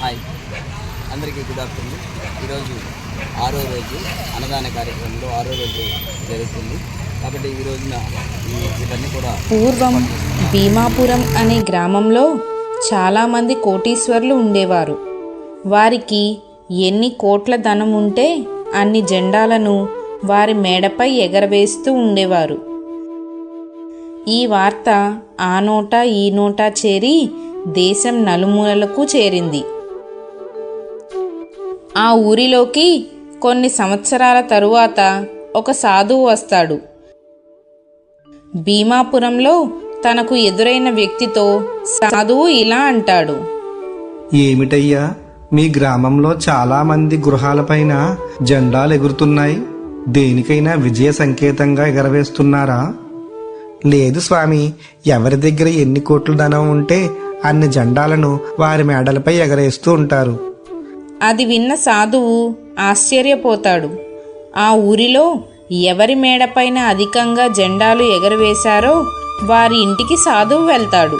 Hi అందరికీ good afternoon ఈరోజు ఆరో రోజు అన్నదాన కార్యక్రమంలో ఆరో రోజు జరుగుతుంది. కాబట్టి ఈ రోజున ఇవన్నీ కూడా పూర్వం భీమాపురం అనే గ్రామంలో చాలామంది కోటీశ్వర్లు ఉండేవారు. వారికి ఎన్ని కోట్ల ధనం ఉంటే అన్ని జెండాలను వారి మేడపై ఎగరవేస్తూ ఉండేవారు. ఈ వార్త ఆ నోట ఈ నోట చేరి దేశం నలుమూలలకు చేరింది. ఆ ఊరిలోకి కొన్ని సంవత్సరాల తరువాత ఒక సాధువు వస్తాడు. భీమాపురంలో తనకు ఎదురైన వ్యక్తితో సాధువు ఇలా అంటాడు. ఏమిటయ్యా మీ గ్రామంలో చాలామంది గృహాలపైన జెండాలు ఎగురుతున్నాయి. దేనికైనా విజయ సంకేతంగా ఎగరవేస్తున్నారా? లేదు స్వామి ఎవరి దగ్గర ఎన్ని కోట్ల ధనం ఉంటే అన్ని జెండాలను వారి మేడలపై ఎగరేస్తూ ఉంటారు. అది విన్న సాధువు ఆశ్చర్యపోతాడు. ఆ ఊరిలో ఎవరి మేడపైన అధికంగా జెండాలు ఎగరవేశారో వారి ఇంటికి సాధువు వెళ్తాడు.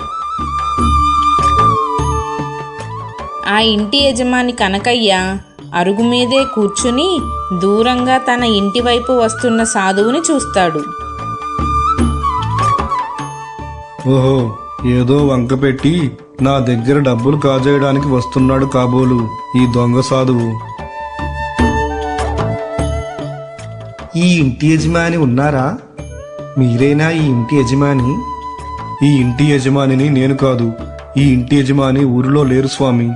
ఆ ఇంటి యజమాని కనకయ్య అరుగు మీదే కూర్చుని దూరంగా తన ఇంటి వైపు వస్తున్న సాధువుని చూస్తాడు. ఓహో ఏదో వంక పెట్టి నా దగ్గర డబ్బులు కాజేయడానికి వస్తున్నాడు కాబోలు ఈ దొంగ సాధువు. ఈ ఇంటి యజమాని ఉన్నారా? మీరేనా ఈ ఇంటి యజమాని? ఈ ఇంటి యజమానిని నేను కాదు ఈ ఇంటి యజమాని ఊరిలో లేరు స్వామి.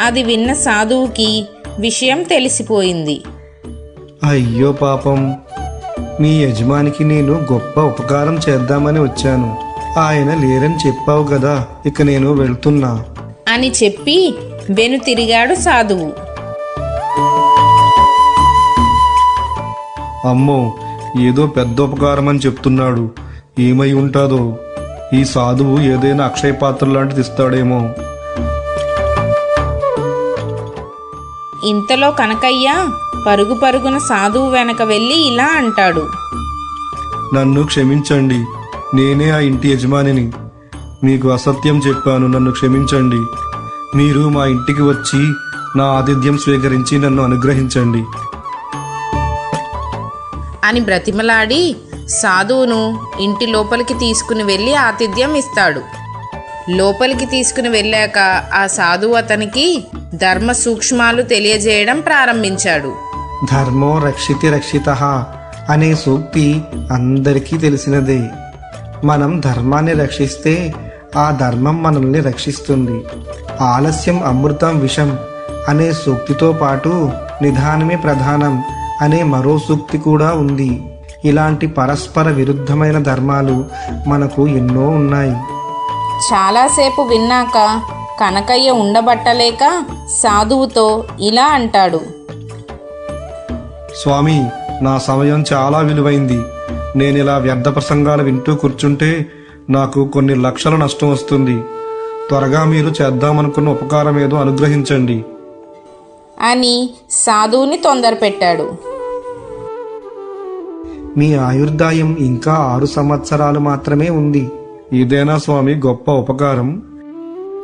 అది విన్న సాధువుకి విషయం తెలిసిపోయింది. అయ్యో పాపం మీ యజమానికి నేను గొప్ప ఉపకారం చేద్దామని వచ్చాను. ఆయన లేరని చెప్పావు కదా ఇక నేను వెళ్తున్నా. అని చెప్పి వెనుతిరిగాడు సాధువు. అమ్మో ఏదో పెద్ద ఉపకారం అని చెప్తున్నాడు. ఏమై ఉంటాదో? ఈ సాధువు ఏదైనా అక్షయ పాత్ర లాంటిది ఇస్తాడేమో. ఇంతలో కనకయ్య పరుగు పరుగున సాధువు వెనక వెళ్ళి ఇలా అంటాడు. నన్ను క్షమించండి. నేనే ఆ ఇంటి యజమానిని. మీకు అసత్యం చెప్పాను నన్ను క్షమించండి. మీరు మా ఇంటికి వచ్చి నా ఆతిథ్యం స్వీకరించి నన్ను అనుగ్రహించండి. అని బ్రతిమలాడి సాధువును ఇంటి లోపలికి తీసుకుని వెళ్ళి ఆతిథ్యం ఇస్తాడు. లోపలికి తీసుకుని వెళ్ళాక ఆ సాధువు అతనికి ధర్మ సూక్ష్మాలు తెలియజేయడం ప్రారంభించాడు. ధర్మో రక్షితి రక్షిత అనే సూక్తి అందరికీ తెలిసినదే. మనం ధర్మాన్ని రక్షిస్తే ఆ ధర్మం మనల్ని రక్షిస్తుంది. ఆలస్యం అమృతం విషం అనే సూక్తితో పాటు నిధానమే ప్రధానం అనే మరో సూక్తి కూడా ఉంది. ఇలాంటి పరస్పర విరుద్ధమైన ధర్మాలు మనకు ఎన్నో ఉన్నాయి. చాలాసేపు విన్నాక కనకయ్య ఉండబట్టలేక సాధువుతో ఇలా అంటాడు. స్వామి నా సమయం చాలా విలువైంది. నేను ఇలా వ్యర్థ ప్రసంగాలు వింటూ కూర్చుంటే నాకు కొన్ని లక్షల నష్టం వస్తుంది. త్వరగా మీరు చేద్దామనుకున్న ఉపకారం ఏదో అనుగ్రహించండి. అని సాధువుని తొందరపెట్టాడు. మీ ఆయుర్దాయం ఇంకా ఆరు సంవత్సరాలు మాత్రమే ఉంది. ఇదేనా స్వామి గొప్ప ఉపకారం?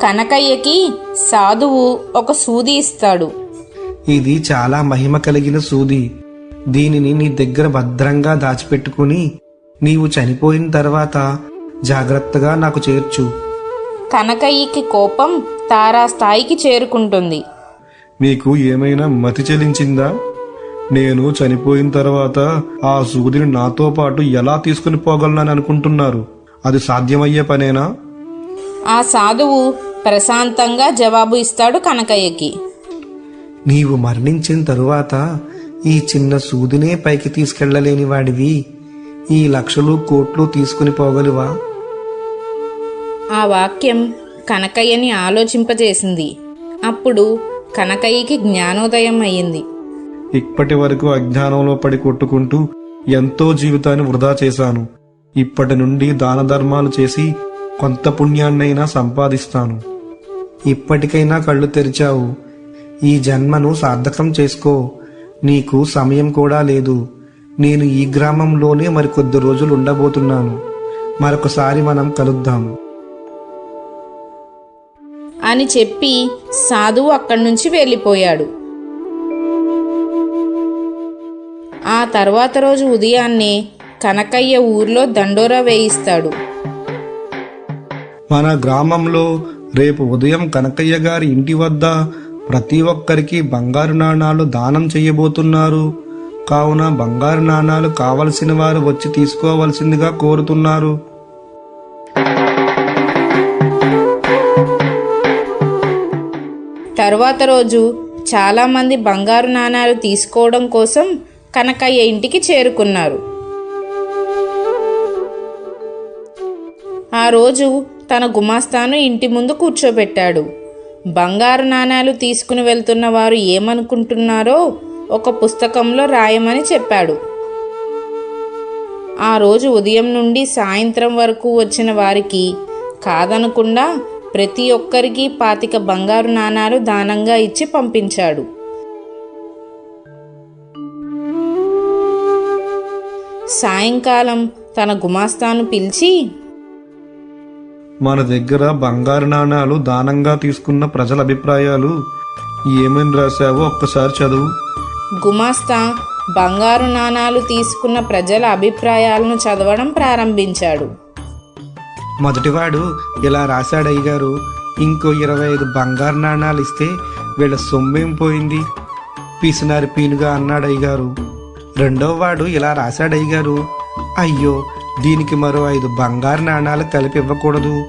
కనకయ్యకి సాధువు ఒక సూది ఇస్తాడు. ఇది చాలా మహిమ కలిగిన సూది. దీనిని నీ దగ్గర భద్రంగా దాచిపెట్టుకుని నీవు చనిపోయిన తర్వాత జాగ్రత్తగా నాకు చేర్చు. కనకయ్యకి కోపం తారా స్థాయికి చేరుకుంటుంది. మీకు ఏమైనా మతి చెలించిందా? నేను చనిపోయిన తర్వాత ఆ సూదిని నాతో పాటు ఎలా తీసుకుని పోగలనని అనుకుంటున్నారు? అది సాధ్యమయ్యే పనేనా? ఆ సాధువు ప్రశాంతంగా జవాబు ఇస్తాడు కనకయ్యకి. నీవు మరణించిన తరువాత ఈ చిన్న సూదినే పైకి తీసుకెళ్ళలేని వాడివి. ఈ లక్షలు కోట్లు తీసుకుని పోగలివా? ఆ వాక్యం కనకయ్యని ఆలోచింపజేసింది. అప్పుడు కనకయ్యకి జ్ఞానోదయం అయ్యింది. ఇప్పటి వరకు అజ్ఞానంలో పడి కొట్టుకుంటూ ఎంతో జీవితాన్ని వృధా చేశాను. ఇప్పటి నుండి దాన ధర్మాలు చేసి కొంత పుణ్యాన్నైనా సంపాదిస్తాను. ఇప్పటికైనా కళ్ళు తెరిచావు. ఈ జన్మను సార్థకం చేసుకో. నీకు సమయం కూడా లేదు. నేను ఈ గ్రామంలోనే మరికొద్ది రోజులు ఉండబోతున్నాను. మరొకసారి మనం కలుద్దాం. అని చెప్పి సాధువు అక్కడి నుంచి వెళ్ళిపోయాడు. ఆ తర్వాత రోజు ఉదయాన్నే కనకయ్య ఊర్లో దండోరా వేయిస్తాడు. మన గ్రామంలో రేపు ఉదయం కనకయ్య గారి ఇంటి వద్ద ప్రతి ఒక్కరికి బంగారు నాణాలు దానం చేయబోతున్నారు. కావున బంగారు నాణాలు కావలసిన వారు వచ్చి తీసుకోవలసిందిగా కోరుతున్నారు. తర్వాత రోజు చాలామంది బంగారు నాణాలు తీసుకోవడం కోసం కనకయ్య ఇంటికి చేరుకున్నారు. ఆ రోజు తన గుమాస్తాను ఇంటి ముందు కూర్చోబెట్టాడు. బంగారు నాణాలు తీసుకుని వెళ్తున్న వారు ఏమనుకుంటున్నారో ఒక పుస్తకంలో రాయమని చెప్పాడు. ఆ రోజు ఉదయం నుండి సాయంత్రం వరకు వచ్చిన వారికి కాదనకుండా ప్రతి ఒక్కరికి పాతిక బంగారు నాణాలు దానంగా ఇచ్చి పంపించాడు. సాయంకాలం తన గుమాస్తాను పిలిచి మన దగ్గర బంగారు నాణాలు దానంగా తీసుకున్న ప్రజల అభిప్రాయాలు ఏమని రాశావో ఒక్కసారి చదువు. గుమాస్తా బంగారు నాణాలు తీసుకున్న ప్రజల అభిప్రాయాలను చదవడం ప్రారంభించాడు. మొదటివాడు ఇలా రాశాడు అయ్యగారు ఇంకో ఇరవై ఐదు బంగారు నాణాలు ఇస్తే వీళ్ళ సొమ్మేం పోయింది? పీసినారి పీనుగా అన్నాడు అయ్యగారు. రెండవ వాడు ఇలా రాశాడు అయ్యగారు అయ్యో దీనికి మరో ఐదు బంగారు నాణాలు కలిపి ఇవ్వకూడదు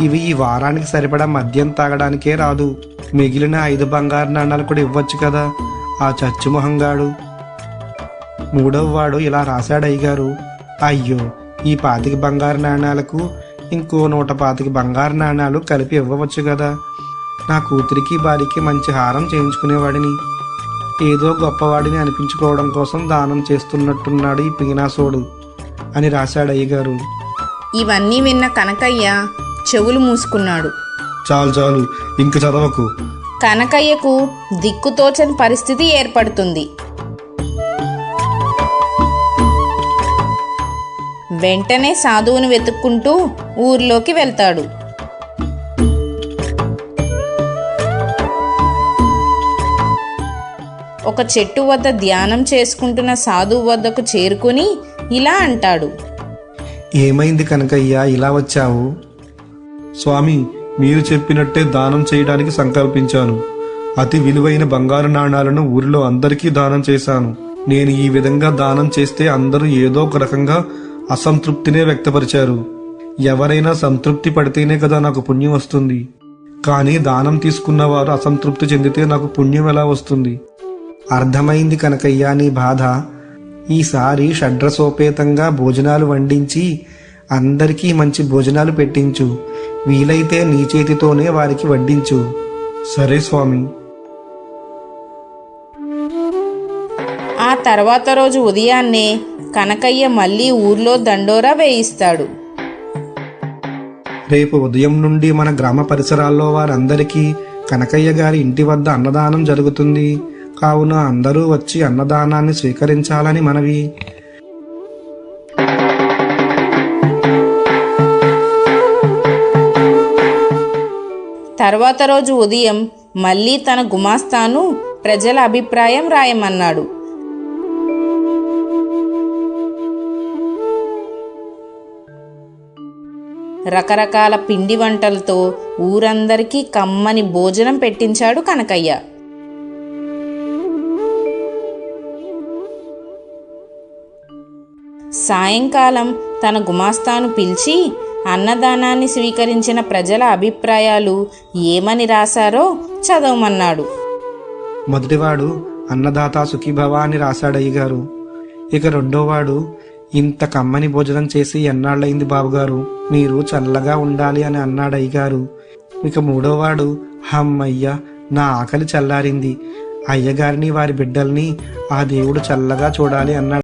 ఇవి ఈ వారానికి సరిపడా మద్యం తాగడానికే రాదు. మిగిలిన ఐదు బంగారు నాణాలు కూడా ఇవ్వచ్చు కదా? ఆ చచ్చుమొహంగాడు మూడవ వాడు ఇలా రాశాడు అయ్యగారు. అయ్యో ఈ పాతిక బంగారు నాణాలకు ఇంకో నూట పాతిక బంగారు నాణాలు కలిపి ఇవ్వవచ్చు కదా? నా కూతురికి బాలికి మంచి హారం చేయించుకునేవాడిని. ఏదో గొప్పవాడిని అనిపించుకోవడం కోసం దానం చేస్తున్నట్టున్నాడు ఈ పీనాసోడు. అని రాశాడు అయ్యగారు. ఇవన్నీ విన్న కనకయ్య చెవులు మూసుకున్నాడు. చాలు చాలు ఇంక చదవకు. కనకయ్యకు దిక్కుతోచని పరిస్థితి ఏర్పడుతుంది. వెంటనే సాధువుని వెతుక్కుంటూ ఊర్లోకి వెళ్తాడు. ఒక చెట్టు వద్ద ధ్యానం చేసుకుంటున్న సాధువు వద్దకు చేరుకుని ఇలా అంటాడు. ఏమైంది కనకయ్యా ఇలా వచ్చావు? స్వామి మీరు చెప్పినట్టే దానం చేయడానికి సంకల్పించాను. అతి విలువైన బంగారు నాణాలను ఊరిలో అందరికీ దానం చేశాను. నేను ఈ విధంగా దానం చేస్తే అందరూ ఏదో ఒక రకంగా అసంతృప్తినే వ్యక్తపరిచారు. ఎవరైనా సంతృప్తి పడితేనే కదా నాకు పుణ్యం వస్తుంది. కానీ దానం తీసుకున్నవారు అసంతృప్తి చెందితే నాకు పుణ్యం ఎలా వస్తుంది? అర్థమైంది కనకయ్యా నీ బాధ? ఈసారి షడ్రసోపేతంగా భోజనాలు వండించి అందరికీ మంచి భోజనాలు పెట్టించు. వీలైతే నీ చేతితోనే వారికి వడ్డించు. సరే స్వామి. ఆ తర్వాత రోజు ఉదయాన్నే కనకయ్య మళ్ళీ ఊర్లో దండోరా వేయిస్తాడు. రేపు ఉదయం నుండి మన గ్రామ పరిసరాల్లో వారందరికీ కనకయ్య గారి ఇంటి వద్ద అన్నదానం జరుగుతుంది. కావున అందరూ వచ్చి అన్నదానాన్ని స్వీకరించాలని మనవి. తర్వాత రోజు ఉదయం మళ్ళీ తన గుమాస్తాను ప్రజల అభిప్రాయం రాయమన్నాడు. రకరకాల పిండి వంటలతో ఊరందరికీ కమ్మని భోజనం పెట్టించాడు కనకయ్య. సాయంకాలం తన గుమాస్తాను పిలిచి అన్నదానాన్ని స్వీకరించిన ప్రజల అభిప్రాయాలు ఏమని రాశారో చదవమన్నాడు. మొదటివాడు అన్నదాత సుఖీభవ అని రాశాడయ్య గారు. ఇక రెండోవాడు ఇంత కమ్మని భోజనం చేసి ఎన్నాళ్ళయింది బాబుగారు మీరు చల్లగా ఉండాలి అని అన్నాడు అయ్యగారు ఇక మూడోవాడు హమ్మయ్య నా ఆకలి చల్లారింది. అయ్యగారిని వారి బిడ్డల్ని ఆ దేవుడు చల్లగా చూడాలి అన్నాడు.